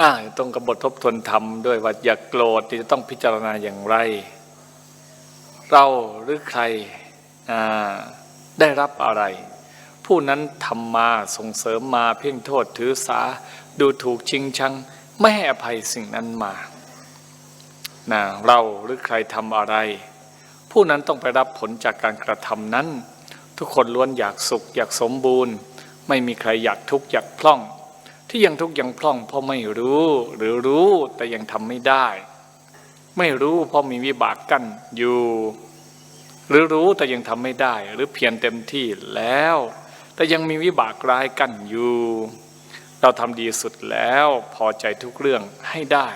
อ่าต้องกบททบทวนธรรมด้วยว่าอย่าโกรธที่จะต้องพิจารณาอย่างไร เราหรือใครได้รับอะไร ผู้นั้นทำมาส่งเสริมมาเพ่งโทษถือสา ดูถูกชิงชัง ไม่ให้อภัยสิ่งนั้นมานะเราหรือใครทำอะไร ผู้นั้นต้องไปรับผลจากการกระทำนั้น ทุกคนล้วนอยากสุขอยากสมบูรณ์ ไม่มีใครอยากทุกข์อยากพล่อง ที่ยังทุกข์ยังพล่องเพราะไม่รู้ หรือรู้แต่ยังทำไม่ได้ ไม่รู้เพราะมีวิบากกั้นอยู่ หรือรู้แต่ยังทำไม่ได้ หรือเพียรเต็มที่แล้ว แต่ยังมีวิบากร้ายกั้นอยู่ เราทำดีสุดแล้วพอใจทุกเรื่องให้ได้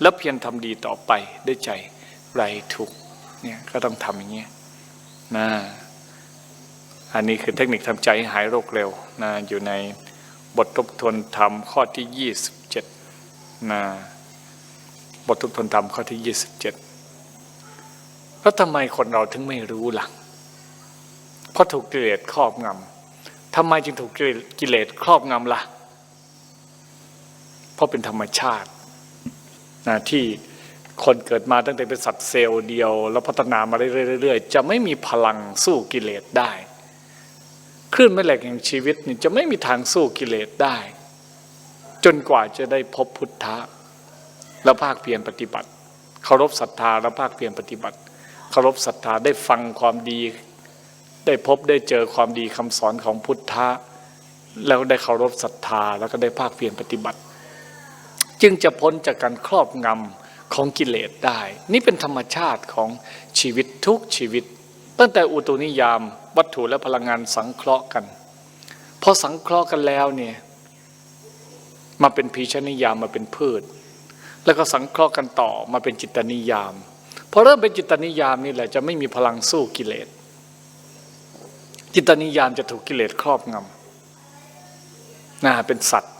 แล้วเพียรทำดีต่อไปด้วยใจไรทุกเนี่ยก็ต้องทำอย่างเงี้ยนะอันนี้คือเทคนิคทำใจให้หายโรคเร็วนะอยู่ใน บททบทวนธรรมข้อที่ 27นะบททบทวนธรรมข้อที่ 27 แล้วทำไมคนเราถึงไม่รู้ล่ะเพราะถูกกิเลสครอบงำทำไมจึงถูกกิเลสครอบงำล่ะ เพราะเป็นธรรมชาตินะที่คนเกิดมาตั้งแต่เป็นสัตว์เซลล์เดียว แล้วพัฒนามาเรื่อยๆจะไม่มีพลังสู้กิเลสได้ คลื่นแม่เหล็กแห่งชีวิตนี่จะไม่มีทางสู้กิเลสได้ จนกว่าจะได้พบพุทธะแล้วภาคเพียรปฏิบัติเคารพศรัทธาแล้วภาคเพียรปฏิบัติเคารพศรัทธาได้ฟังความดี ได้พบได้เจอความดีคำสอนของพุทธะแล้วได้เคารพศรัทธาแล้วก็ได้ภาคเพียรปฏิบัติ จึงจะพ้นจากการครอบงำของกิเลสได้ นี่เป็นธรรมชาติของชีวิตทุกชีวิต ตั้งแต่อุตุนิยาม วัตถุและพลังงานสังเคราะห์กันพอสังเคราะห์กันแล้วเนี่ยมาเป็นพีชนิยามมาเป็นพืช แล้วก็สังเคราะห์กันต่อมาเป็นจิตนิยามพอเริ่มเป็นจิตนิยามนี่แหละจะไม่มีพลังสู้กิเลสจิตนิยามจะถูกกิเลสครอบงำนะเป็นสัตว์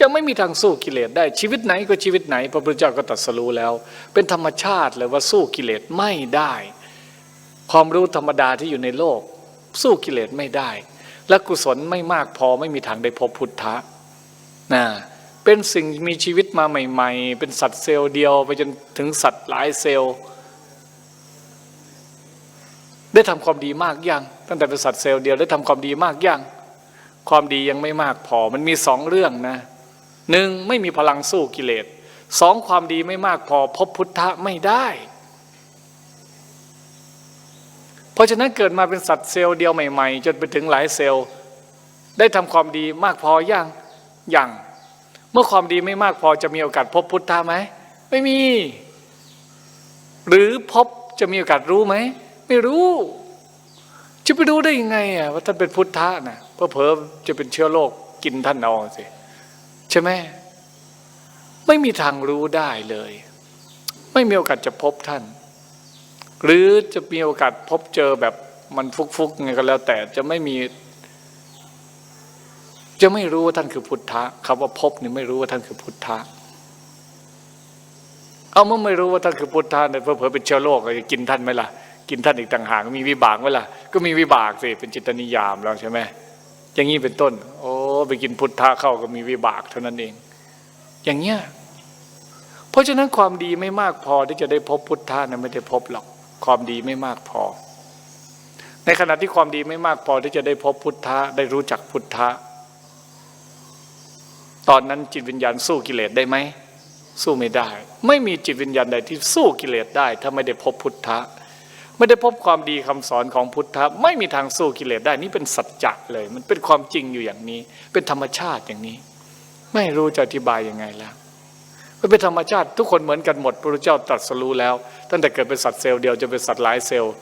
จะไม่มีทางสู้กิเลสได้ชีวิตไหนก็ชีวิตไหน พระพุทธเจ้าก็ตรัสรู้แล้ว เป็นธรรมชาติเลยว่าสู้กิเลสไม่ได้ ความรู้ธรรมดาที่อยู่ในโลก สู้กิเลสไม่ได้ และกุศลไม่มากพอไม่มีทางได้พบพุทธะนะเป็นสิ่งมีชีวิตมาใหม่ ๆ เป็นสัตว์เซลล์เดียว ไปจนถึงสัตว์หลายเซลล์ ได้ทำความดีมากยังตั้งแต่เป็นสัตว์เซลล์เดียวได้ทำความดีมากยังความดียังไม่มากพอมันมีสองเรื่องนะหนึ่งไม่มีพลังสู้กิเลสสองความดีไม่มากพอพบพุทธะไม่ได้ เพราะฉะนั้นเกิดมาเป็นสัตว์เซลล์เดียวใหม่ๆ จนไปถึงหลายเซลล์ ได้ทำความดีมากพอยังยังเมื่อความดีไม่มากพอจะมีโอกาสพบพุทธะไหมไม่มี หรือพบจะมีโอกาสรู้ไหมไม่รู้ จะไปรู้ได้ยังไงอะว่าท่านเป็นพุทธะนะเพอเพอจะเป็นเชื้อโรคกินท่านเอาสิใช่ไหมไม่มีทางรู้ได้เลย ไม่มีโอกาสจะพบท่าน หรือจะมีโอกาสพบเจอแบบมันฟุกๆไงก็แล้ว แต่จะไม่มี จะไม่รู้ว่าท่านคือพุทธะคำว่าพบนี่ไม่รู้ว่าท่านคือพุทธะเอาเมื่อไม่รู้ว่าท่านคือพุทธะเนี่ยเผลอเป็นเชื้อโรคจะกินท่านไหมล่ะกินท่านอีกต่างหากมีวิบากไหมล่ะก็มีวิบากสิเป็นจิตนิยามแล้วใช่ไหมอย่างนี้เป็นต้น โอ้ไปกินพุทธะเข้าก็มีวิบากเท่านั้นเอง อย่างเงี้ยเพราะฉะนั้นความดีไม่มากพอที่จะได้พบพุทธะนะไม่ได้พบหรอก ความดีไม่มากพอ ในขณะที่ความดีไม่มากพอที่จะได้พบพุทธะได้รู้จักพุทธะตอนนั้นจิตวิญญาณสู้กิเลสได้ไหมสู้ไม่ได้ ไม่มีจิตวิญญาณใดที่สู้กิเลสได้ ถ้าไม่ได้พบพุทธะไม่ได้พบความดีคำสอนของพุทธะไม่มีทางสู้กิเลสได้นี่เป็นสัจจะเลย มันเป็นความจริงอยู่อย่างนี้ เป็นธรรมชาติอย่างนี้ ไม่รู้จะอธิบายยังไงแล้ว มันเป็นธรรมชาติทุกคนเหมือนกันหมดพระพุทธเจ้าตรัสรู้แล้ว ตั้งแต่เกิดเป็นสัตว์เซลล์เดียวจะเป็นสัตว์หลายเซลล์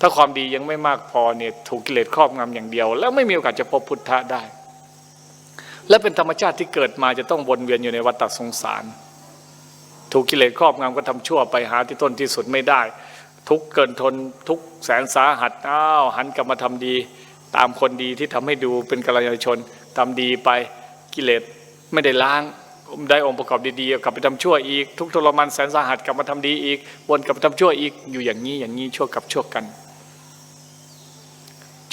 ถ้าความดียังไม่มากพอเนี่ยถูกกิเลสครอบงำอย่างเดียว แล้วไม่มีโอกาสจะพบพุทธะได้ และเป็นธรรมชาติที่เกิดมาจะต้องวนเวียนอยู่ในวัฏสงสาร ถูกกิเลสครอบงำก็ทำชั่วไปหาที่ต้นที่สุดไม่ได้ ทุกเกินทนทุกแสนสาหัสอ้าวหันกลับมาทำดี ตามคนดีที่ทำให้ดูเป็นกัลยาณชนทำดีไปกิเลสไม่ได้ล้าง ได้องค์ประกอบดีๆกลับไปทำชั่วอีก ทุกทรมานแสนสาหัสกลับมาทำดีอีกวนกลับไปทำชั่วอีกอยู่อย่างนี้อย่างนี้ชั่วกับชั่วกัน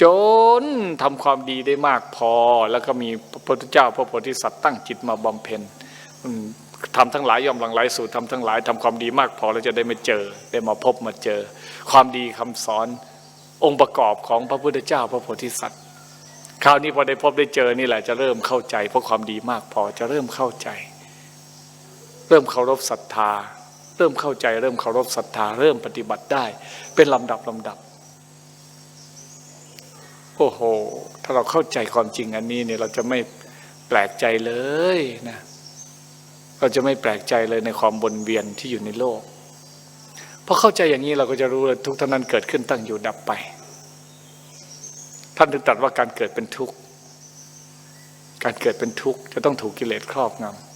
จนทำความดีได้มากพอ แล้วก็มีพระพุทธเจ้า พระโพธิสัตว์ตั้งจิตมาบำเพ็ญทำทั้งหลายย่อมหลังไหลสู่ทำทั้งหลายทำความดีมากพอแล้วจะได้ม่เจอ ได้มาพบมาเจอ ความดีคำสอนองค์ประกอบของพระพุทธเจ้า พระโพธิสัตว์ คราวนี้พอได้พบได้เจอนี่แหละจะเริ่มเข้าใจ เพราะความดีมากพอจะเริ่มเข้าใจ เริ่มเคารพศรัทธา เริ่มเข้าใจ เริ่มเคารพศรัทธา เริ่มปฏิบัติได้ เป็นลำดับลำดับโอ้โห ถ้าเราเข้าใจความจริงอันนี้เนี่ยเราจะไม่แปลกใจเลยนะเราจะไม่แปลกใจเลยในความวนเวียนที่อยู่ในโลกพอเข้าใจอย่างนี้เราก็จะรู้เลยทุกท่านั้นเกิดขึ้นตั้งอยู่ดับไป ท่านถึงตรัสว่าการเกิดเป็นทุกข์ การเกิดเป็นทุกข์จะต้องถูกกิเลสครอบงำ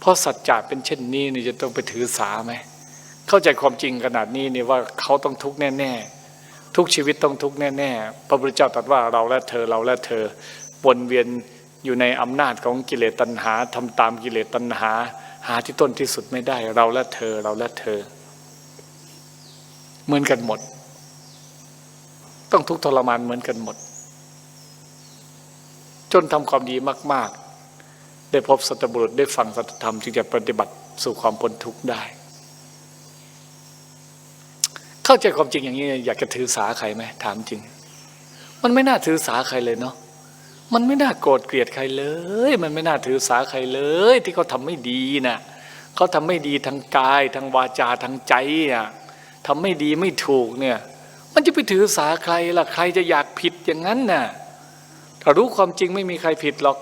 เพราะสัจจะเป็นเช่นนี้นี่จะต้องไปถือสาไหม เข้าใจความจริงขนาดนี้นี่ว่าเขาต้องทุกข์แน่ ๆ ทุกชีวิตต้องทุกข์แน่ ๆ พระพุทธเจ้าตรัสว่าเราและเธอเราและเธอวนเวียนอยู่ในอำนาจของกิเลสตัณหาทำตามกิเลสตัณหา หาที่ต้นที่สุดไม่ได้ เราและเธอเราและเธอ เหมือนกันหมด ต้องทุกข์ทรมานเหมือนกันหมด จนทำความดีมาก ๆ ได้พบสัตบุรุษได้ฟังสัตธรรมจึงจะปฏิบัติสู่ความพ้นทุกข์ได้ เข้าใจความจริงอย่างนี้ อยากจะถือสาใครไหมถามจริง มันไม่น่าถือสาใครเลยเนาะมันไม่น่าโกรธเกลียดใครเลย มันไม่น่าถือสาใครเลย ที่เขาทำไม่ดีนะ่ะเขาทำไม่ดีทางกายทางวาจาทางใจอะ ทำไม่ดีไม่ถูกเนี่ย มันจะไปถือสาใครล่ะใครจะอยากผิดอย่างนั้นน่ะถ้ารู้ความจริงไม่มีใครผิดหรอก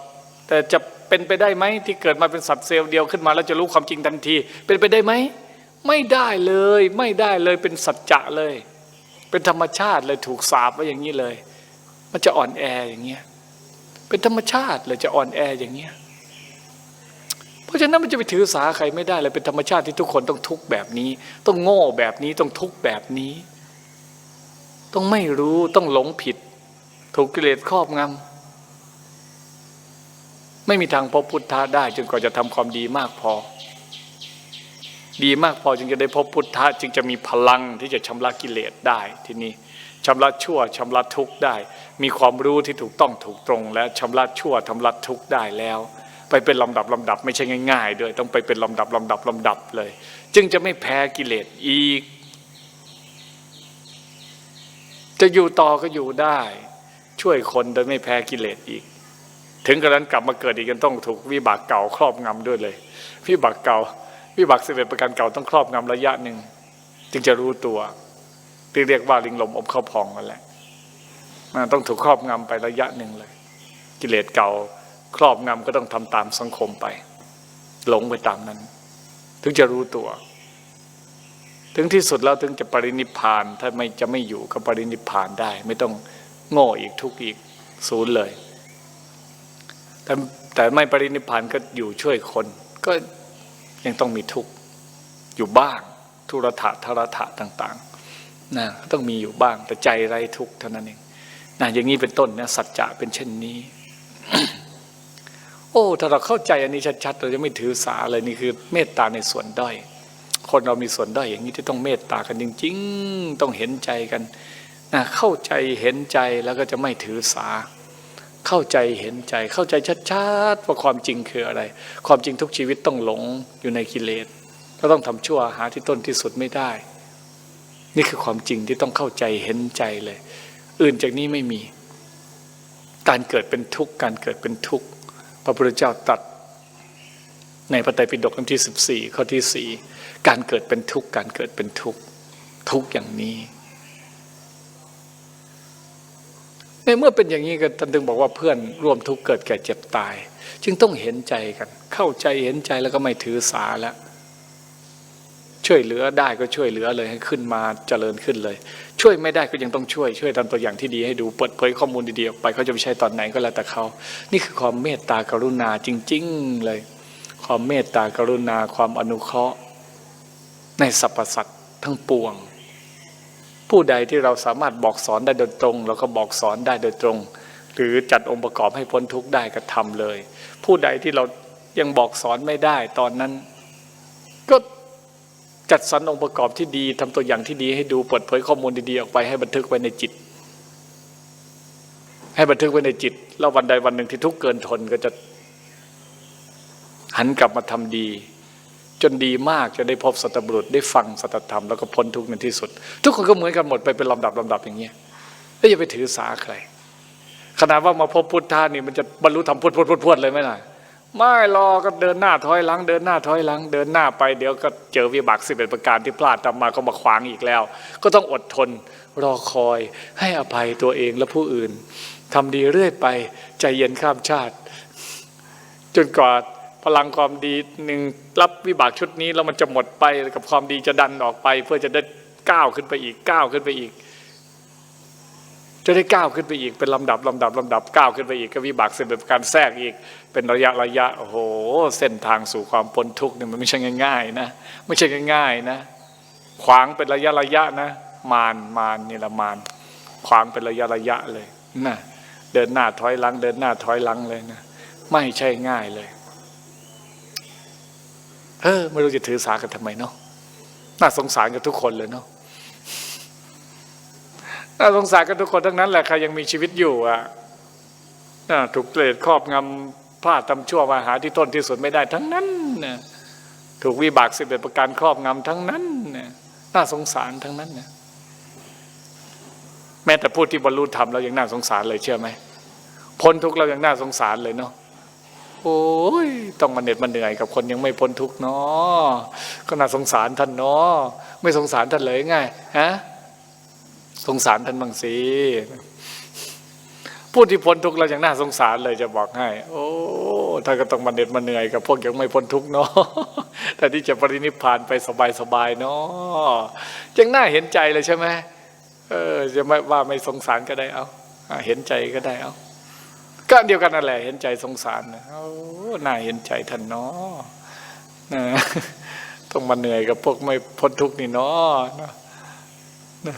แต่จะเป็นไปได้ไหมที่เกิดมาเป็นสัตว์เซลล์เดียวขึ้นมา แล้วจะรู้ความจริงทันที เป็นไปได้ไหมไม่ได้เลย ไม่ได้เลยเป็นสัจจะเลย เป็นธรรมชาติเลยถูกสาบไว้อย่างนี้เลย มันจะอ่อนแออย่างเงี้ยเป็นธรรมชาติเลยจะอ่อนแออย่างเงี้ย ราะฉะนั้นมันจะไปถือสาใครไม่ได้เลยเป็นธรรมชาติที่ทุกคนต้องทุกแบบนี้ ต้องโง่แบบนี้ต้องทุกแบบนี้ ต้องไม่รู้ต้องหลงผิด ถูกกิเลสครอบงำไม่มีทางพบพุทธะได้จนกว่าจะทำความดีมากพอ ดีมากพอจึงจะได้พบพุทธะจึงจะมีพลังที่จะชำระกิเลสได้ทีนี้ชำระชั่วชำระทุกข์ได้ มีความรู้ที่ถูกต้องถูกตรง และชำระชั่วชำระทุกข์ได้แล้ว ไปเป็นลำดับลำดับไม่ใช่ง่ายๆด้วยต้องไปเป็นลำดับลำดับลำดับเลย จึงจะไม่แพ้กิเลสอีก จะอยู่ต่อก็อยู่ได้ ช่วยคนโดยไม่แพ้กิเลสอีก ถึงกระนั้นกลับมาเกิดอีกกันต้องถูกวิบากเก่าครอบงำด้วยเลยวิบากเก่าวิบากสิบเอ็ดประการเก่าต้องครอบงำระยะหนึ่งจึงจะรู้ตัวที่เรียกว่าลิงลมอมเข้าพองนั่นแหละต้องถูกครอบงำไประยะหนึ่งเลย กิเลสเก่า ครอบงำก็ต้องทำตามสังคมไป หลงไปตามนั้น ถึงจะรู้ตัว ถึงที่สุดแล้วถึงจะปรินิพานถ้าไม่จะไม่อยู่ก็ปรินิพานได้ ไม่ต้องโง่อีกทุกข์อีกศูนย์เลย แต่แต่ไม่ปรินิพานก็อยู่ช่วยคน ก็ยังต้องมีทุกข์อยู่บ้างทุรถะทรถะต่างๆนะต้องมีอยู่บ้างแต่ใจไร้ทุกข์เท่านั้นเองนะอย่างนี้เป็นต้นนะสัจจะเป็นเช่นนี้ อ้ถ้าเราเข้าใจอันนี้ชัดๆเราจะไม่ถือสาเลยนี่คือเมตตาในส่วนด้อยคนเรามีส่วนด้อยอย่างนี้ที่ต้องเมตตากันจริง ๆ ต้องเห็นใจกันนะเข้าใจเห็นใจแล้วก็จะไม่ถือสา เข้าใจเห็นใจเข้าใจชัดๆว่าความจริงคืออะไร ความจริงทุกชีวิตต้องหลงอยู่ในกิเลสก็ต้องทำชั่วหาที่ต้นที่สุดไม่ได้ นี่คือความจริงที่ต้องเข้าใจเห็นใจเลย อื่นจากนี้ไม่มี การเกิดเป็นทุกข์การเกิดเป็นทุกข์ พระพุทธเจ้าตัดในพระไตรปิฎกเล่มที่สิบสี่ข้อที่สี่การเกิดเป็นทุกข์ การเกิดเป็นทุกข์ ทุกอย่างนี้ ในเมื่อเป็นอย่างนี้ก็ท่านถึงบอกว่าเพื่อนร่วมทุกข์เกิดแก่เจ็บตาย จึงต้องเห็นใจกัน เข้าใจเห็นใจแล้วก็ไม่ถือสาแล้ว ช่วยเหลือได้ก็ช่วยเหลือเลยให้ขึ้นมาเจริญขึ้นเลย ช่วยไม่ได้ก็ยังต้องช่วยช่วยทำตัวอย่างที่ดีให้ดูเปิดเผยข้อมูลดีๆออกไปเขาจะไปใช้ตอนไหนก็แล้วแต่เขานี่คือความเมตตากรุณาจริง ๆเลย ความเมตตากรุณาความอนุเคราะห์ ในสรรพสัตว์ทั้งปวง ผู้ใดที่เราสามารถบอกสอนได้โดยตรงเราก็บอกสอนได้โดยตรง หรือจัดองค์ประกอบให้พ้นทุกข์ได้ก็ทำเลย ผู้ใดที่เรายังบอกสอนไม่ได้ตอนนั้น ก็ จัดสรรองค์ประกอบที่ดีทำตัวอย่างที่ดีให้ดูเปิดเผยข้อมูลดีๆออกไปให้บันทึกไว้ในจิต ให้บันทึกไว้ในจิต แล้ววันใดวันหนึ่งที่ทุกเกินทนก็จะหันกลับมาทำดี จนดีมากจะได้พบสัตบุรุษได้ฟังสัตธรรมแล้วก็พ้นทุกข์ในที่สุด ทุกคนก็เหมือนกันหมดไปเป็นลำดับลำดับอย่างเงี้ยแล้วอย่าไปถือสาใครขนาดว่ามาพบพุทธานี่มันจะบรรลุธรรมพุทพุทธพุทธพุทธเลยไหมล่ะ ไม่รอก็เดินหน้าถอยหลัง เดินหน้าถอยหลัง เดินหน้าไปเดี๋ยวก็เจอวิบากสิบเอ็ดประการที่พลาดตามมาก็มาขวางอีกแล้ว ก็ต้องอดทนรอคอยให้อภัยตัวเองและผู้อื่นทำดีเรื่อยไปใจเย็นข้ามชาติ จนกว่าพลังความดีหนึ่งรับวิบากชุดนี้แล้วมันจะหมดไปกับความดีจะดันออกไป เพื่อจะได้ก้าวขึ้นไปอีกก้าวขึ้นไปอีก จะได้ก้าวขึ้นไปอีกเป็นลำดับลำดับลำดับก้าวขึ้นไปอีกก็วิบากเสร็จเป็นการแทรกอีก เป็นระยะระยะโอ้โห เส้นทางสู่ความพ้นทุกข์เนี่ยมันไม่ใช่ง่ายๆนะไม่ใช่ง่ายๆนะ ขวางเป็นระยะระยะนะ มารมารนี่ละมารขวางเป็นระยะระยะเลยนะเดินหน้าถอยหลัง เดินหน้าถอยหลังเลยนะไม่ใช่ง่ายเลยเออไม่รู้จะถือสากันทำไมเนาะน่าสงสารกันทุกคนเลยเนาะ น่าสงสารกันทุกคนทั้งนั้นแหละใครยังมีชีวิตอยู่อะน่ะถูกเกลดครอบงำพลาดทำชั่วมาหาที่ต้นที่สุดไม่ได้ทั้งนั้นนะถูกวิบากสิบเอ็ดประการครอบงำทั้งนั้นนะน่าสงสารทั้งนั้นนะแม้แต่พูดที่บรรลุธรรมเรายังน่าสงสารเลยเชื่อไหมพ้นทุกข์เรายังน่าสงสารเลยเนาะโอ้ยต้องมาเหน็ดมาเหนื่อยกับคนยังไม่พ้นทุกข์เนาะก็น่าสงสารท่านเนาะไม่สงสารท่านเลยไงฮะ สงสารท่านบางสิผู้ที่พ้นทุกข์เรายังน่าสงสารเลยจะบอกให้ โอ้ท่านก็ต้องมาเหน็ดมาเหนื่อยกับพวกยังไม่พ้นทุกข์เนาะแต่ที่จะปรินิพพานไปสบายๆเนาะยังน่าเห็นใจเลยใช่ไหมเออจะไม่ว่าไม่สงสารก็ได้เอาเห็นใจก็ได้เอาก็เดียวกันนั่นแหละเห็นใจสงสารนะโอ้น่าเห็นใจท่านเนาะนะต้องมาเหนื่อยกับพวกไม่พ้นทุกข์นี่เนาะนะ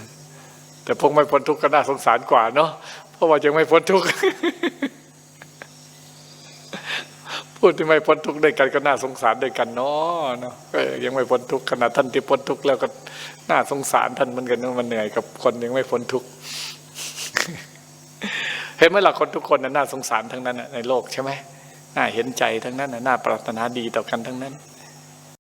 แต่พวกไม่พ้นทุกข์ก็น่าสงสารกว่าเนาะเพราะว่ายังไม่พ้นทุกข์พูดที่ไม่พ้นทุกข์ด้วยกันก็น่าสงสารด้วยกันเนาะเนาะยังไม่พ้นทุกข์ขนาดท่านที่พ้นทุกข์แล้วก็น่าสงสารท่านเหมือนกันเนอะมันเหนื่อยกับคนยังไม่พ้นทุกข์เห็นไหมล่ะคนทุกคนน่ะน่าสงสารทั้งนั้นในโลกใช่ไหมน่าเห็นใจทั้งนั้นน่ะน่าปรารถนาดีต่อกันทั้งนั้น